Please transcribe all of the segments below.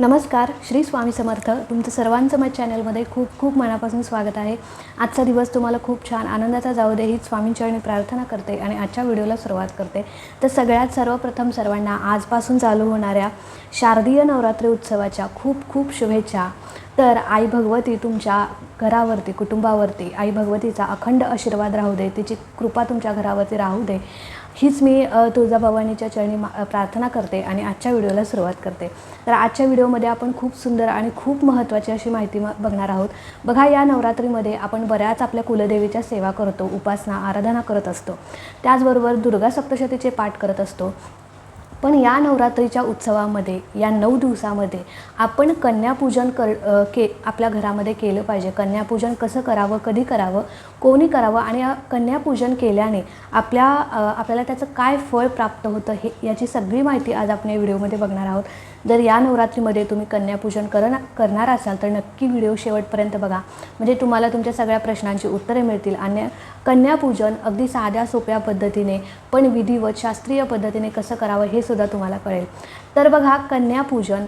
नमस्कार श्री स्वामी समर्थ. तुमचं सर्वांचं माझ्या चॅनलमध्ये खूप खूप मनापासून स्वागत आहे. आजचा दिवस तुम्हाला खूप छान आनंदाचा जाऊ दे हीच स्वामींचरणी प्रार्थना करते आणि आजच्या व्हिडिओला सुरुवात करते. तर सगळ्यात सर्वप्रथम सर्वांना आजपासून चालू होणाऱ्या शारदीय नवरात्री उत्सवाच्या खूप खूप शुभेच्छा. तर आई भगवती तुमच्या घरावरती कुटुंबावरती आई भगवतीचा अखंड आशीर्वाद राहू दे तिची कृपा तुमच्या घरावरती राहू दे. हीच मी तुळजाभवानीच्या चरणी मा प्रार्थना करते आणि आजच्या व्हिडिओला सुरुवात करते. तर आजच्या व्हिडिओमध्ये आपण खूप सुंदर आणि खूप महत्त्वाची अशी माहिती बघणार आहोत. बघा या नवरात्रीमध्ये आपण बऱ्याच आपल्या कुलदेवीच्या सेवा करतो उपासना आराधना करत असतो. त्याचबरोबर दुर्गा सप्तशतीचे पाठ करत असतो. पण या नवरात्रीच्या उत्सवामध्ये या नऊ दिवसामध्ये आपण कन्यापूजन कर के आपल्या घरामध्ये केलं पाहिजे. कन्यापूजन कसं करावं कधी करावं कोणी करावं आणि या कन्यापूजन केल्याने आपल्या आपल्याला त्याचं काय फळ प्राप्त होतं हे याची सगळी माहिती आज आपण या व्हिडिओमध्ये बघणार आहोत. जर या नवरात्रीमध्ये तुम्ही कन्यापूजन करन करणार असाल तर नक्की व्हिडिओ शेवटपर्यंत बघा. म्हणजे तुम्हाला तुमच्या सगळ्या प्रश्नांची उत्तरे मिळतील आणि कन्यापूजन अगदी साध्या सोप्या पद्धतीने पण विधिवत शास्त्रीय पद्धतीने कसं करावं हे सुद्धा तुम्हाला कळेल. तर बघा कन्यापूजन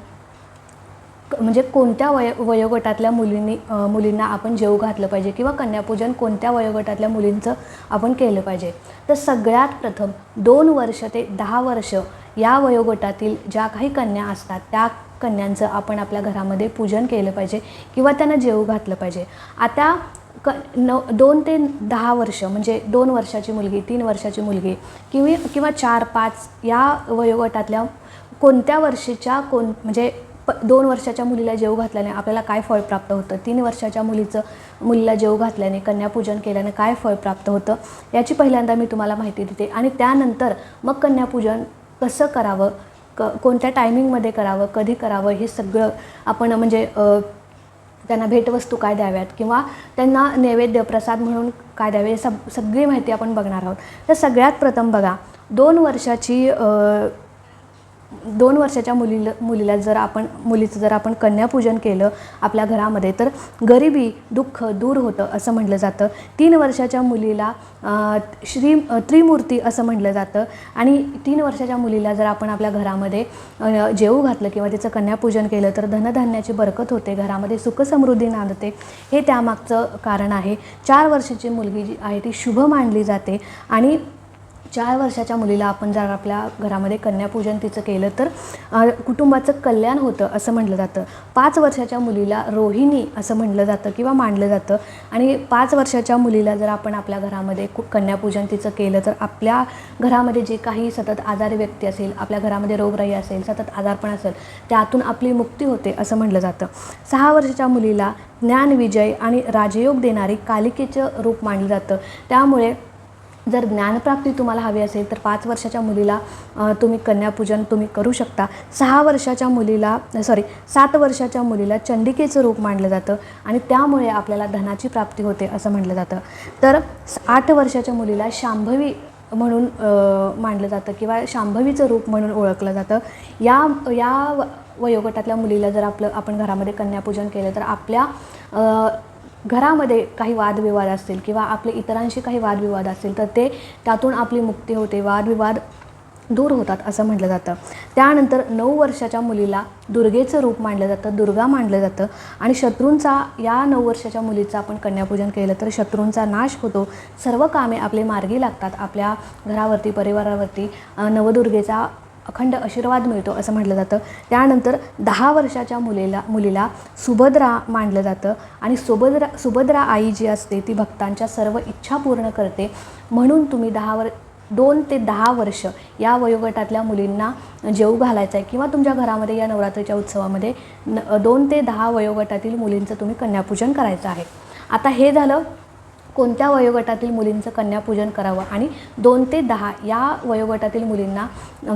म्हणजे कोणत्या वय वयोगटातल्या मुलींनी मुलींना आपण जेव घातलं पाहिजे किंवा कन्यापूजन कोणत्या वयोगटातल्या मुलींचं आपण केलं पाहिजे? तर सगळ्यात प्रथम दोन वर्ष ते दहा वर्ष या वयोगटातील ज्या काही कन्या असतात त्या कन्यांचं आपण आपल्या घरामध्ये पूजन केलं पाहिजे किंवा त्यांना जेव घातलं पाहिजे. आता क न दोन ते दहा वर्ष म्हणजे दोन वर्षाची मुलगी तीन वर्षाची मुलगी किंवा किंवा चार पाच या वयोगटातल्या कोणत्या वर्षीच्या कोण म्हणजे प दोन वर्षाच्या मुलीला जेव घातल्याने आपल्याला काय फळ प्राप्त होतं? तीन वर्षाच्या मुलीचं मुलीला जेव घातल्याने कन्यापूजन केल्याने काय फळ प्राप्त होतं? याची पहिल्यांदा मी तुम्हाला माहिती देते. आणि त्यानंतर मग कन्यापूजन कसं करावं? क कोणत्या टायमिंगमध्ये करावं? कधी करावं? हे सगळं आपण म्हणजे त्यांना भेटवस्तू काय द्याव्यात किंवा त्यांना नैवेद्य प्रसाद म्हणून काय द्यावे सग सगळी माहिती आपण बघणार आहोत. तर सगळ्यात प्रथम बघा दोन वर्षाची दोन वर्षाच्या मुलीला मुलीला जर आपण मुलीचं जर आपण कन्यापूजन केलं आपल्या घरामध्ये तर गरिबी दुःख दूर होतं असं म्हटलं जातं. तीन वर्षाच्या मुलीला श्री त्रिमूर्ती असं म्हटलं जातं. आणि तीन वर्षाच्या मुलीला जर आपण आपल्या घरामध्ये जेऊ जेवू घातलं किंवा तिचं कन्यापूजन केलं तर धनधान्याची बरकत होते घरामध्ये सुखसमृद्धी नांदते. हे त्यामागचं कारण आहे. चार वर्षाची मुलगी जी आहे ती शुभ मानली जाते. आणि चार वर्षाच्या मुलीला आपण जर आपल्या घरामध्ये कन्यापूजन तिचं केलं तर कुटुंबाचं कल्याण होतं असं म्हटलं जातं. पाच वर्षाच्या मुलीला रोहिणी असं म्हटलं जातं किंवा मांडलं जातं. आणि पाच वर्षाच्या मुलीला जर आपण आपल्या घरामध्ये कु- कन्यापूजन तिचं केलं तर आपल्या घरामध्ये जे काही सतत आजारी व्यक्ती असेल आपल्या घरामध्ये रोगराई असेल सतत आजारपण असेल त्यातून आपली मुक्ती होते असं म्हटलं जातं. सहा वर्षाच्या मुलीला ज्ञान विजय आणि राजयोग देणारी कालिकेचं रूप मानलं जातं. त्यामुळे जर ज्ञानप्राप्ती तुम्हाला हवी असेल तर पाच वर्षाच्या मुलीला तुम्ही कन्यापूजन तुम्ही करू शकता. सहा वर्षाच्या मुलीला सॉरी सात वर्षाच्या मुलीला चंडिकेचं रूप मानलं जातं आणि त्यामुळे आपल्याला धनाची प्राप्ती होते असं म्हटलं जातं. तर आठ वर्षाच्या मुलीला शांभवी म्हणून मांडलं मानलं जातं किंवा शांभवीचं रूप म्हणून ओळखलं जातं. या या व- वयोगटातल्या मुलीला जर आपलं आपण घरामध्ये कन्यापूजन केलं तर आपल्या घरामध्ये काही वादविवाद असतील किंवा आपले इतरांशी काही वादविवाद असतील तर ते त्यातून आपली मुक्ती होते वादविवाद दूर होतात असं म्हटलं जातं. त्यानंतर नऊ वर्षाच्या मुलीला दुर्गेचं रूप मानलं जातं दुर्गा मानलं जातं आणि शत्रूंचा या नऊ वर्षाच्या मुलीचं आपण कन्यापूजन केलं तर शत्रूंचा नाश होतो. सर्व कामे आपले मार्गी लागतात आपल्या घरावरती परिवारावरती. नवदुर्गेचा अखंड आशीर्वाद मिळतो असं म्हटलं जातं. त्यानंतर दहा वर्षाच्या मुलीला मुलीला सुभद्रा मानलं जातं आणि सुभद्रा सुभद्रा आई जी असते ती भक्तांच्या सर्व इच्छा पूर्ण करते. म्हणून तुम्ही दहा वर दोन ते दहा वर्ष या वयोगटातल्या मुलींना जेऊ घालायचं आहे किंवा तुमच्या घरामध्ये या नवरात्रीच्या उत्सवामध्ये न दोन ते दहा वयोगटातील मुलींचं तुम्ही कन्यापूजन करायचं आहे. आता हे झालं कोणत्या वयोगटातील मुलींचं कन्यापूजन करावं? आणि दोन ते दहा या वयोगटातील मुलींना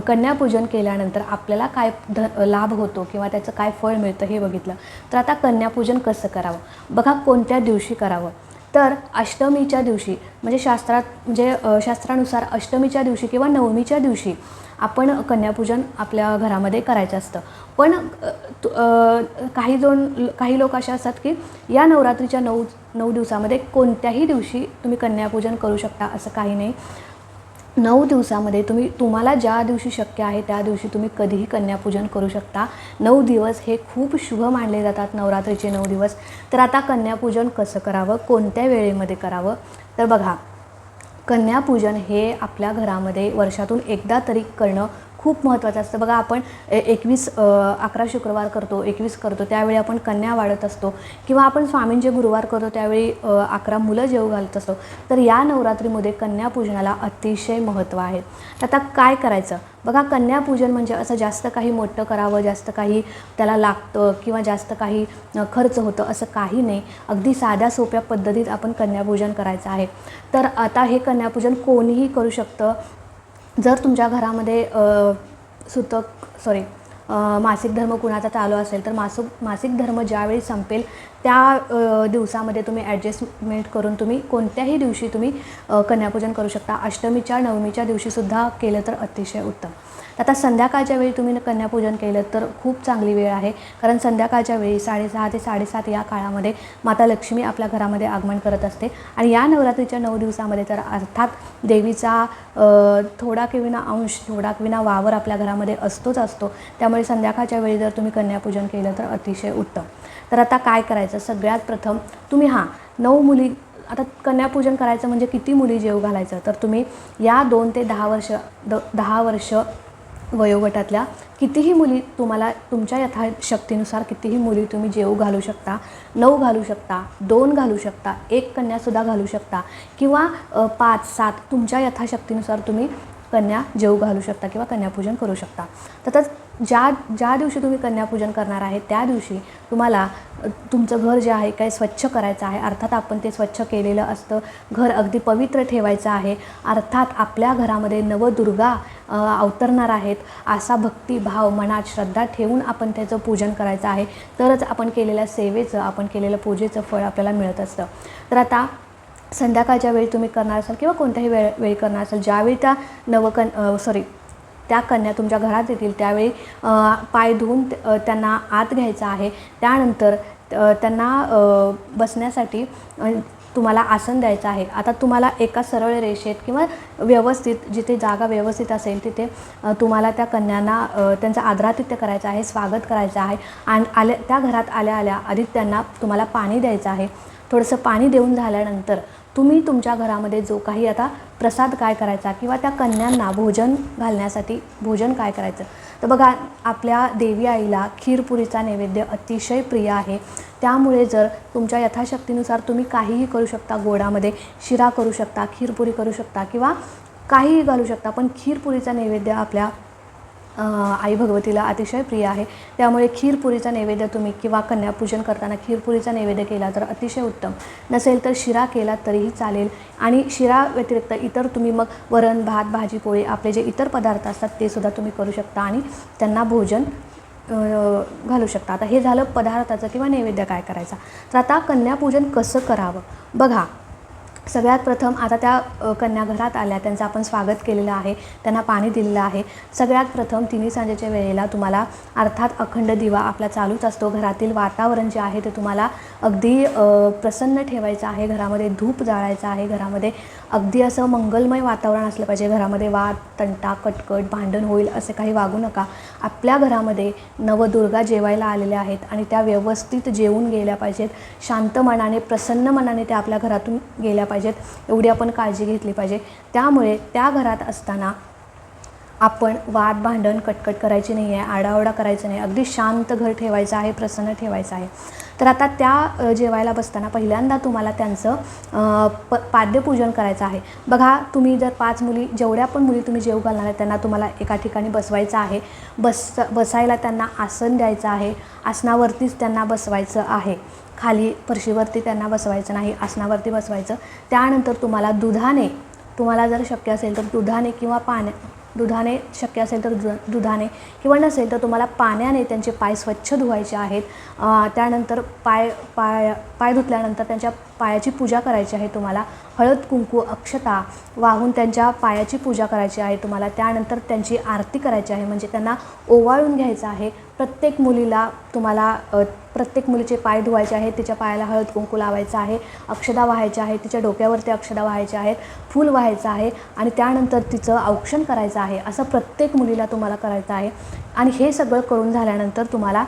कन्यापूजन केल्यानंतर आपल्याला काय ध लाभ होतो किंवा त्याचं काय फळ मिळतं हे बघितलं. तर आता कन्यापूजन कसं करावं? बघा कोणत्या दिवशी करावं? तर अष्टमीच्या दिवशी म्हणजे शास्त्रात म्हणजे शास्त्रानुसार अष्टमीच्या दिवशी किंवा नवमीच्या दिवशी आपण कन्यापूजन आपल्या घरामध्ये करायचं असतं. पण तु- काही दोन काही लोक असे असतात की या नवरात्रीच्या नऊ नऊ दिवसामध्ये कोणत्याही दिवशी तुम्ही कन्यापूजन करू शकता असं काही नाही. नऊ दिवसामध्ये तुम्ही तुम्हाला ज्या दिवशी शक्य आहे त्या दिवशी तुम्ही कधीही कन्यापूजन करू शकता. नऊ दिवस हे खूप शुभ मानले जातात नवरात्रीचे नऊ दिवस. तर आता कन्यापूजन कसं करावं? कोणत्या वेळेमध्ये करावं? तर बघा कन्यापूजन हे आपल्या घरामध्ये वर्षातून एकदा तरी करणं खूप महत्त्वाचं असतं. बघा आपण ए एकवीस अकरा शुक्रवार करतो एकवीस करतो त्यावेळी आपण कन्या वाढत असतो किंवा आपण स्वामींचे गुरुवार करतो त्यावेळी अकरा मुलं जेव घालत असतो. तर या नवरात्रीमध्ये कन्यापूजनाला अतिशय महत्त्व आहे. तर आता काय करायचं? बघा कन्यापूजन म्हणजे असं जास्त काही मोठं करावं जास्त काही त्याला लागतं किंवा जास्त काही खर्च होतं असं काही नाही. अगदी साध्या सोप्या पद्धतीत आपण कन्यापूजन करायचं आहे. तर आता हे कन्यापूजन कोणीही करू शकतं. जर तुमच्या घरामध्ये सुतक सॉरी मासिक धर्म कुणाचा चालू असेल तर मासिक मासिक धर्म ज्यावेळी संपेल त्या दिवसामध्ये तुम्ही ॲडजस्टमेंट करून तुम्ही कोणत्याही दिवशी तुम्ही कन्यापूजन करू शकता. अष्टमीच्या नवमीच्या दिवशीसुद्धा केलं तर अतिशय उत्तम. आता संध्याकाळच्या वेळी तुम्ही कन्यापूजन केलं तर खूप चांगली वेळ आहे. कारण संध्याकाळच्या वेळी साडेसहा ते साडेसात या काळामध्ये माता लक्ष्मी आपल्या घरामध्ये आगमन करत असते. आणि या नवरात्रीच्या नऊ दिवसामध्ये तर अर्थात देवीचा थोडा किविना अंश थोडा किविना वावर आपल्या घरामध्ये असतोच असतो. त्यामुळे संध्याकाळच्या वेळी जर तुम्ही कन्यापूजन केलं तर अतिशय उत्तम. तर आता काय करायचं? सगळ्यात प्रथम तुम्ही हां नऊ मुली आता कन्यापूजन करायचं म्हणजे किती मुली जेव घालायचं? तर तुम्ही या दोन ते दहा वर्ष द दहा वर्ष वयोगटातल्या कितीही मुली तुम्हाला तुमच्या यथाशक्तीनुसार कितीही मुली तुम्ही जेऊ घालू शकता नऊ घालू शकता दोन घालू शकता एक कन्यासुद्धा घालू शकता किंवा पाच सात तुमच्या यथाशक्तीनुसार तुम्ही कन्या जेव घालू शकता किंवा कन्यापूजन करू शकता. तसंच ज्या ज्या दिवशी तुम्ही कन्यापूजन करणार आहे त्या दिवशी तुम्हाला तुमचं घर जे आहे काही स्वच्छ करायचं आहे. अर्थात आपण ते स्वच्छ केलेलं असतं. घर अगदी पवित्र ठेवायचं आहे. अर्थात आपल्या घरामध्ये नवदुर्गा अवतरणार आहेत. असा भक्तिभाव मनात श्रद्धा ठेवून आपण त्याचं पूजन करायचं आहे. तरच आपण केलेल्या सेवेचं आपण केलेलं पूजेचं फळ आपल्याला मिळत असतं. तर आता संध्याकाळच्या वेळी तुम्ही करणार असाल किंवा कोणत्याही वेळ वेळी करणार असाल ज्यावेळी त्या नवकन सॉरी त्या कन्या तुमच्या घरात येतील त्यावेळी पाय धुवून त्यांना आत घ्यायचा आहे. त्यानंतर त्यांना बसण्यासाठी तुम्हाला आसन द्यायचं आहे. आता तुम्हाला एका सरळ रेषेत किंवा व्यवस्थित जिथे जागा व्यवस्थित असेल तिथे तुम्हाला त्या कन्यांना त्यांचं आदरातिथ्य करायचं आहे स्वागत करायचं आहे. आणि आल्या त्या घरात आल्या आल्या आधी त्यांना तुम्हाला पाणी द्यायचं आहे. थोडंसं पाणी देऊन झाल्यानंतर तुम्ही तुमच्या घरामध्ये जो काही आता प्रसाद काय करायचा किंवा त्या कन्यांना भोजन घालण्यासाठी भोजन काय करायचं? तर बघा आपल्या देवी आईला खीरपुरीचा नैवेद्य अतिशय प्रिय आहे. त्यामुळे जर तुमच्या यथाशक्तीनुसार तुम्ही काहीही करू शकता गोडामध्ये शिरा करू शकता खीरपुरी करू शकता किंवा काहीही घालू शकता पण खीरपुरीचा नैवेद्य आपल्या आई भगवतीला अतिशय प्रिय आहे. त्यामुळे खीरपुरीचा नैवेद्य तुम्ही किंवा कन्यापूजन करताना खीरपुरीचा नैवेद्य केला तर अतिशय उत्तम. नसेल तर शिरा केला तरीही चालेल. आणि शिरा व्यतिरिक्त इतर तुम्ही मग वरण भात भाजी पोळी आपले जे इतर पदार्थ असतात ते सुद्धा तुम्ही करू शकता आणि त्यांना भोजन घालू शकता. आता हे झालं पदार्थाचं किंवा नैवेद्य काय करायचा? तर आता कन्यापूजन कसं करावं? बघा सगळ्यात प्रथम आता त्या कन्या घरात आल्या. त्यांचं आपण स्वागत केलेलं आहे. त्यांना पाणी दिलेलं आहे. सगळ्यात प्रथम तिन्ही सांजेच्या वेळेला तुम्हाला अर्थात अखंड दिवा आपला चालूच असतो. घरातील वातावरण जे आहे ते तुम्हाला अगदी प्रसन्न ठेवायचं आहे. घरामध्ये धूप जाळायचं आहे. घरामध्ये अगदी असं मंगलमय वातावरण असलं पाहिजे. घरामध्ये वाद तंटा कटकट भांडण होईल असे काही वागू नका. आपल्या घरामध्ये नवदुर्गा जेवायला आलेल्या आहेत आणि त्या व्यवस्थित जेवून गेल्या पाहिजेत. शांत मनाने प्रसन्न मनाने त्या आपल्या घरातून गेल्या पाहिजेत पाहिजेत एवढी आपण काळजी घेतली पाहिजे. त्यामुळे त्या घरात असताना आपण वाद भांडण कटकट करायची नाही आहे आडाओडा करायचं नाही. अगदी शांत घर ठेवायचं आहे प्रसन्न ठेवायचं आहे. तर आता त्या जेवायला बसताना पहिल्यांदा तुम्हाला त्यांचं प पाद्यपूजन करायचं आहे. बघा तुम्ही जर पाच मुली जेवढ्या पण मुली तुम्ही जेव घालणार आहे त्यांना तुम्हाला एका ठिकाणी बसवायचं आहे. बस बसायला त्यांना आसन द्यायचं आहे. आसनावरतीच त्यांना बसवायचं आहे. खाली फरशीवरती त्यांना बसवायचं नाही आसनावरती बसवायचं. त्यानंतर तुम्हाला दुधाने तुम्हाला जर शक्य असेल तर दुधाने किंवा पाण्या दुधाने शक्य असेल तर दु दुधाने. किंवा नसेल तर तुम्हाला पाण्याने त्यांचे पाय स्वच्छ धुवायचे आहेत. त्यानंतर पाय पाय पाय धुतल्यानंतर त्यांच्या पायाची पूजा करायची आहे तुम्हाला. हळद कुंकू अक्षता वाहून त्यांच्या पायाची पूजा करायची आहे तुम्हाला. त्यानंतर त्यांची आरती करायची आहे. म्हणजे त्यांना ओवाळून घ्यायचं आहे. प्रत्येक मुलीला तुम्हाला प्रत्येक मुलीचे पाय धुवायचे आहेत तिच्या पायाला हळद कुंकू लावायचं आहे अक्षदा व्हायच्या आहेत तिच्या डोक्यावरती अक्षदा व्हायच्या आहेत फूल व्हायचं आहे आणि त्यानंतर तिचं औक्षण करायचं आहे असं प्रत्येक मुलीला तुम्हाला करायचं आहे. आणि हे सगळं करून झाल्यानंतर तुम्हाला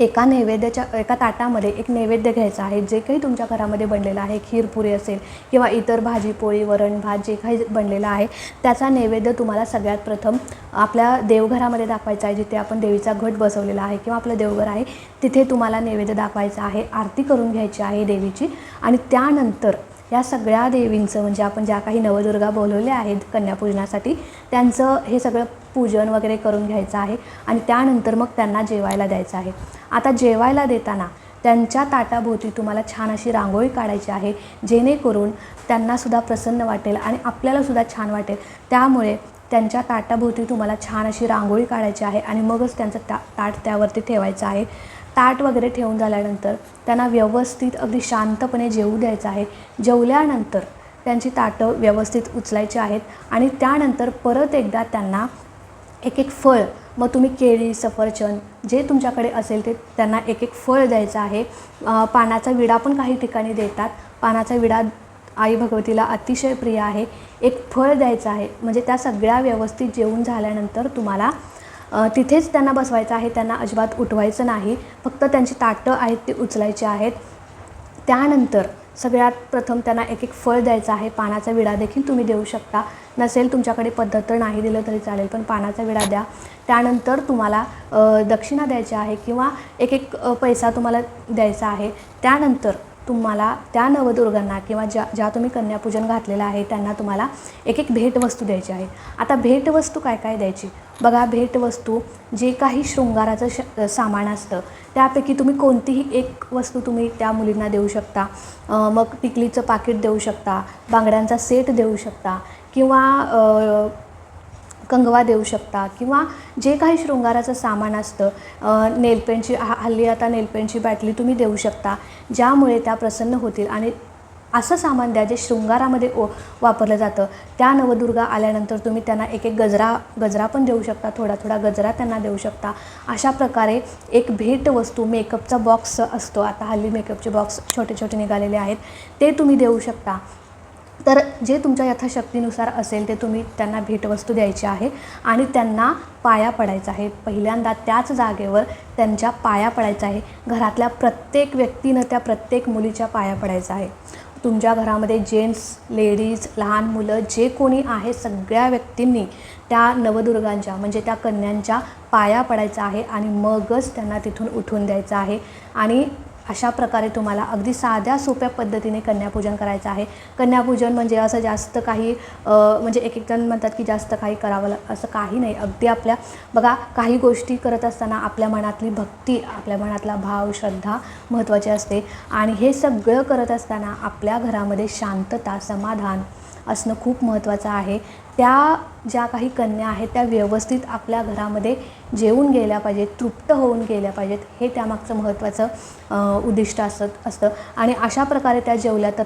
एका नैवेद्याच्या एका ताटामध्ये एक नैवेद्य घ्यायचा आहे. जे काही तुमच्या घरामध्ये बनलेलं आहे खीरपुरी असेल किंवा इतर भाजी पोळी वरण भात जे काही बनलेलं आहे त्याचा नैवेद्य तुम्हाला सगळ्यात प्रथम आपल्या देवघरामध्ये दाखवायचा आहे जिथे आपण देवीचा घट बसवलेला आहे किंवा आपलं देवघर आहे तिथे तुम्हाला नैवेद्य दाखवायचा आहे आरती करून घ्यायची आहे देवीची. आणि त्यानंतर या सगळ्या देवींचं म्हणजे आपण ज्या काही नवदुर्गा बोलवल्या आहेत कन्यापूजनासाठी त्यांचं हे सगळं पूजन वगैरे करून घ्यायचं आहे आणि त्यानंतर मग त्यांना जेवायला द्यायचं आहे. आता जेवायला देताना त्यांच्या ताटाभोवती तुम्हाला छान अशी रांगोळी काढायची आहे जेणेकरून त्यांनासुद्धा प्रसन्न वाटेल आणि आपल्यालासुद्धा छान वाटेल. त्यामुळे त्यांच्या ताटाभोवती तुम्हाला छान अशी रांगोळी काढायची आहे आणि मगच त्यांचं ता ताट त्यावरती ठेवायचं आहे. ताट वगैरे ठेवून झाल्यानंतर त्यांना व्यवस्थित अगदी शांतपणे जेवू द्यायचं आहे. जेवल्यानंतर त्यांची ताटं व्यवस्थित उचलायची आहेत आणि त्यानंतर परत एकदा त्यांना एक एक फळ मग तुम्ही केळी सफरचंद जे तुमच्याकडे असेल ते त्यांना एक एक फळ द्यायचं आहे. पानाचा विडा पण काही ठिकाणी देतात. पानाचा विडा आई भगवतीला अतिशय प्रिय आहे. एक फळ द्यायचं आहे. म्हणजे त्या सगळ्या व्यवस्थित जेवून झाल्यानंतर तुम्हाला तिथेच त्यांना बसवायचं आहे त्यांना अजिबात उठवायचं नाही. फक्त त्यांची ताटं आहेत ती उचलायची आहेत. त्यानंतर सगळ्यात प्रथम त्यांना एक एक फळ द्यायचं आहे. पानाचा विडा देखील तुम्ही देऊ शकता. नसेल तुमच्याकडे पद्धत तर नाही दिलं तरी चालेल पण पानाचा विडा द्या. त्यानंतर तुम्हाला दक्षिणा द्यायची आहे किंवा एक एक पैसा तुम्हाला द्यायचा आहे. त्यानंतर तुम्हाला त्या नवदुर्गांना किंवा ज्या ज्या तुम्ही कन्यापूजन घातलेलं आहे त्यांना तुम्हाला एक एक भेटवस्तू द्यायची आहे. आता भेटवस्तू काय काय द्यायची? बघा भेटवस्तू जे काही शृंगाराचं श सामान असतं त्यापैकी तुम्ही कोणतीही एक वस्तू तुम्ही त्या मुलींना देऊ शकता. मग टिकलीचं पाकिट देऊ शकता बांगड्यांचा सेट देऊ शकता किंवा कंगवा देऊ शकता किंवा जे काही शृंगाराचं सामान असतं नेलपेनची हा हल्ली आता नेलपेंटची बाटली तुम्ही देऊ शकता ज्यामुळे त्या प्रसन्न होतील आणि असं सामान द्या जे शृंगारामध्ये ओ वापरलं जातं. त्या नवदुर्गा आल्यानंतर तुम्ही त्यांना एक एक गजरा गजरा पण देऊ शकता थोडा थोडा गजरा त्यांना देऊ शकता. अशा प्रकारे एक भेटवस्तू मेकअपचा बॉक्स असतो. आता हल्ली मेकअपचे बॉक्स छोटे छोटे निघालेले आहेत. ते तुम्ही देऊ शकता. तर जे तुमच्या यथाशक्तीनुसार असेल ते तुम्ही त्यांना भेटवस्तू द्यायची आहे आणि त्यांना पाया पडायचा आहे. पहिल्यांदा त्याच जागेवर त्यांच्या पाया पडायचा आहे. घरातल्या प्रत्येक व्यक्तीनं त्या प्रत्येक मुलीच्या पाया पडायचा आहे. तुमच्या घरामध्ये जेंट्स लेडीज लहान मुलं जे कोणी आहे सगळ्या व्यक्तींनी त्या नवदुर्गांच्या म्हणजे त्या कन्यांच्या पाया पडायचा आहे आणि मगच त्यांना तिथून उठून द्यायचं आहे. आणि अशा प्रकारे तुम्हाला अगदी साध्या सोप्या पद्धतीने कन्यापूजन करायचं आहे. कन्यापूजन म्हणजे असं जास्त काही म्हणजे एक एक जण म्हणतात की जास्त काही करावं लाग असं काही नाही. अगदी आपल्या बघा काही गोष्टी करत असताना आपल्या मनातली भक्ती आपल्या मनातला भाव श्रद्धा महत्त्वाची असते. आणि हे सगळं करत असताना आपल्या घरामध्ये शांतता समाधान असणं खूप महत्त्वाचं आहे. त्या ज्या काही कन्या आहेत त्या व्यवस्थित आपल्या घरामध्ये जेवून गेल्या पाहिजेत तृप्त होऊन गेल्या पाहिजेत हे त्यामागचं महत्त्वाचं उद्दिष्ट असत असतं. आणि अशा प्रकारे त्या जेवल्या तर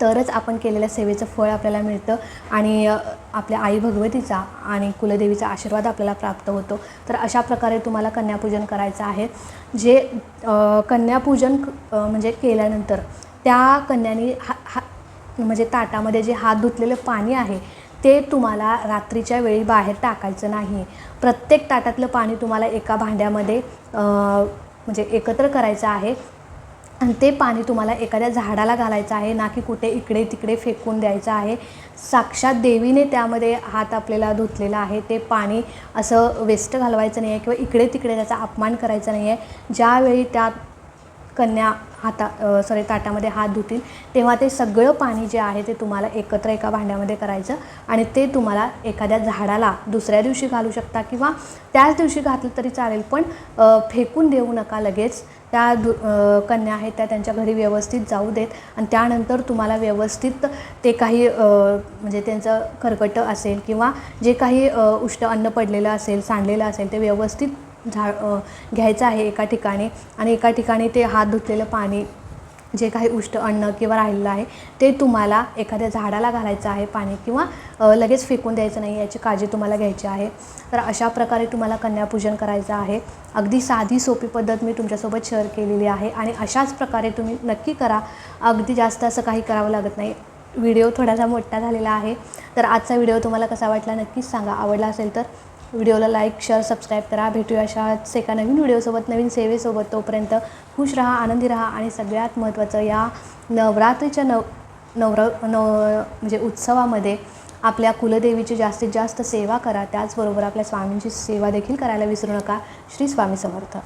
तरच आपण केलेल्या सेवेचं फळ आपल्याला मिळतं आणि आपल्या आई भगवतीचा आणि कुलदेवीचा आशीर्वाद आपल्याला प्राप्त होतो. तर अशा प्रकारे तुम्हाला कन्यापूजन करायचं आहे. जे कन्यापूजन म्हणजे केल्यानंतर त्या कन्यानी हा हा म्हणजे ताटामध्ये जे हात धुतलेलं पाणी आहे ते तुम्हाला रात्रीच्या वेळी बाहेर टाकायचं नाही. प्रत्येक ताटातलं पाणी तुम्हाला एका भांड्यामध्ये म्हणजे एकत्र करायचं आहे. आणि ते पाणी तुम्हाला एखाद्या झाडाला घालायचं आहे ना की कुठे इकडे तिकडे फेकून द्यायचं आहे. साक्षात देवीने त्यामध्ये हात आपल्याला धुतलेला आहे. ते पाणी असं वेस्ट घालवायचं नाही आहे किंवा इकडे तिकडे त्याचा अपमान करायचा नाही आहे ज्यावेळी त्या कन्या हाता सॉरी ताटामध्ये हात धुतील तेव्हा ते सगळं पाणी जे आहे ते तुम्हाला एकत्र एका भांड्यामध्ये करायचं आणि ते तुम्हाला एखाद्या झाडाला दुसऱ्या दिवशी घालू शकता किंवा त्याच दिवशी घातलं तरी चालेल पण फेकून देऊ नका लगेच. त्या दु कन्या आहेत त्या त्यांच्या घरी व्यवस्थित जाऊ देत आणि त्यानंतर तुम्हाला व्यवस्थित ते काही म्हणजे त्यांचं खरकटं असेल किंवा जे काही उष्ण उष्ट अन्न पडलेलं असेल सांडलेलं असेल ते व्यवस्थित झा घ्यायचं आहे एका ठिकाणी आणि एका ठिकाणी ते हात धुतलेलं पाणी जे काही उष्ट अन्न किंवा राहिलेलं आहे ते तुम्हाला एखाद्या झाडाला घालायचं आहे पाणी किंवा लगेच फेकून द्यायचं नाही याची काळजी तुम्हाला घ्यायची आहे. तर अशा प्रकारे तुम्हाला कन्यापूजन करायचं आहे. अगदी साधी सोपी पद्धत मी तुमच्यासोबत शेअर केलेली आहे आणि अशाच प्रकारे तुम्ही नक्की करा. अगदी जास्त असं काही करावं लागत नाही. व्हिडिओ थोडासा मोठा झालेला आहे. तर आजचा व्हिडिओ तुम्हाला कसा वाटला नक्कीच सांगा. आवडला असेल तर व्हिडिओला लाईक शेअर सबस्क्राईब करा. भेटूया अशाच एका नवीन व्हिडिओसोबत नवीन सेवेसोबत. तोपर्यंत खुश राहा आनंदी राहा आणि सगळ्यात महत्त्वाचं या नवरात्रीच्या नव नवर नव म्हणजे उत्सवामध्ये आपल्या कुलदेवीची जास्तीत जास्त सेवा करा. त्याचबरोबर आपल्या स्वामींची सेवा देखील करायला विसरू नका. श्री स्वामी समर्थ.